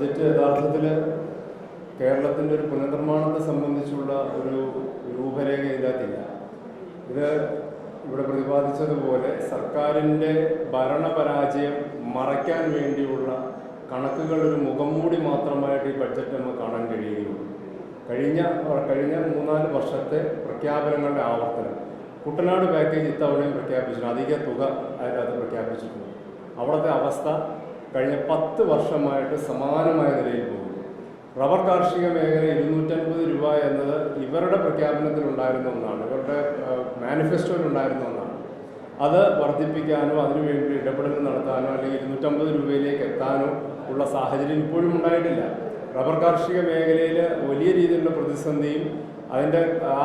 Budget യഥാർത്ഥത്തിൽ കേരളത്തിന്റെ ഒരു പുനർനിർമ്മാണത്തെ സംബന്ധിച്ചുള്ള ഒരു രൂപരേഖ ഇതിനകത്തില്ല ഇത് ഇവിടെ പ്രതിപാദിച്ചതുപോലെ സർക്കാരിന്റെ ഭരണപരാജയം മറയ്ക്കാൻ വേണ്ടിയുള്ള കണക്കുകൾ ഒരു മുഖംമൂടി മാത്രമായിട്ട് ഈ ബഡ്ജറ്റ് നമുക്ക് കാണാൻ കഴിയുകയുള്ളൂ. കഴിഞ്ഞ കഴിഞ്ഞ മൂന്നാൽ വർഷത്തെ പ്രഖ്യാപനങ്ങളുടെ ആവർത്തനം. കുട്ടനാട് പാക്കേജ് ഇത്തവണയും പ്രഖ്യാപിച്ചിട്ടുണ്ട്. അധിക തുക അതിനകത്ത് പ്രഖ്യാപിച്ചിട്ടുണ്ട്. അവിടുത്തെ അവസ്ഥ കഴിഞ്ഞ പത്ത് വർഷമായിട്ട് സമാനമായ നിലയിൽ പോകുന്നു. റബ്ബർ കാർഷിക മേഖല ഇരുന്നൂറ്റൻപത് രൂപ എന്നത് ഇവരുടെ പ്രഖ്യാപനത്തിലുണ്ടായിരുന്ന ഒന്നാണ്. ഇവരുടെ മാനിഫെസ്റ്റോയിലുണ്ടായിരുന്ന ഒന്നാണ്. അത് വർദ്ധിപ്പിക്കാനോ അതിനുവേണ്ടി ഇടപെടൽ നടത്താനോ അല്ലെങ്കിൽ ഇരുന്നൂറ്റമ്പത് രൂപയിലേക്ക് എത്താനോ ഉള്ള സാഹചര്യം ഇപ്പോഴും ഉണ്ടായിട്ടില്ല. റബ്ബർ കാർഷിക മേഖലയിൽ വലിയ രീതിയിലുള്ള പ്രതിസന്ധിയും അതിന്റെ ആ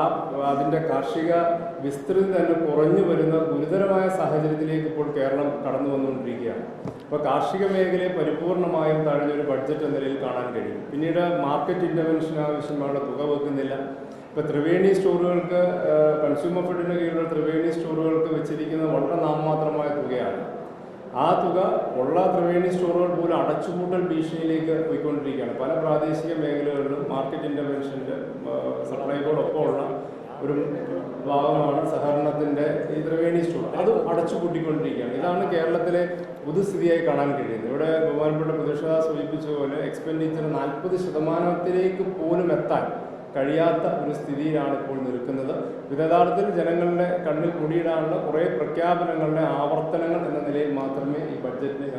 അതിന്റെ കാർഷിക വിസ്തൃതി തന്നെ കുറഞ്ഞു വരുന്ന ഗുരുതരമായ സാഹചര്യത്തിലേക്ക് ഇപ്പോൾ കേരളം കടന്നു വന്നുകൊണ്ടിരിക്കുകയാണ്. അപ്പോൾ കാർഷിക മേഖലയെ പരിപൂർണമായും തഴഞ്ഞൊരു ബഡ്ജറ്റ് എന്ന നിലയിൽ കാണാൻ കഴിയും. പിന്നീട് മാർക്കറ്റ് ഇന്റർവെൻഷൻ ആവശ്യമായുള്ള തുക വെക്കുന്നില്ല. ഇപ്പോൾ ത്രിവേണി സ്റ്റോറുകൾക്ക് കൺസ്യൂമർ ഫെഡിന് കീഴിലുള്ള ത്രിവേണി സ്റ്റോറുകൾക്ക് വെച്ചിരിക്കുന്ന വളരെ നാമമാത്രമായ തുകയാണ്. ആ തുക ഉള്ള ത്രിവേണി സ്റ്റോറുകൾ പോലും അടച്ചുപൂട്ടൽ ഭീഷണിയിലേക്ക് പോയിക്കൊണ്ടിരിക്കുകയാണ്. പല പ്രാദേശിക മേഖലകളിലും മാർക്കറ്റ് സപ്ലൈകോടൊപ്പമുള്ള ഒരു ഭാഗമാണ് സഹകരണത്തിന്റെ ഈ ത്രിവേണി സ്റ്റോർ. അതും അടച്ചുപൂട്ടിക്കൊണ്ടിരിക്കുകയാണ് ഇതാണ് കേരളത്തിലെ പൊതുസ്ഥിതിയായി കാണാൻ കഴിയുന്നത്. ഇവിടെ ബഹുമാനപ്പെട്ട പ്രതിഷേധ സൂചിപ്പിച്ച പോലെ എക്സ്പെൻഡിച്ചർ നാൽപ്പത് ശതമാനത്തിലേക്ക് പോലും എത്താൻ കഴിയാത്ത ഒരു സ്ഥിതിയിലാണ് ഇപ്പോൾ നിൽക്കുന്നത്. ഇത് യഥാർത്ഥത്തിൽ ജനങ്ങളുടെ കണ്ണിൽ കുടിയിടാനുള്ള കുറേ പ്രഖ്യാപനങ്ങളുടെ ആവർത്തനങ്ങൾ എന്ന നിലയിൽ മാത്രമേ ഈ ബഡ്ജറ്റിനെ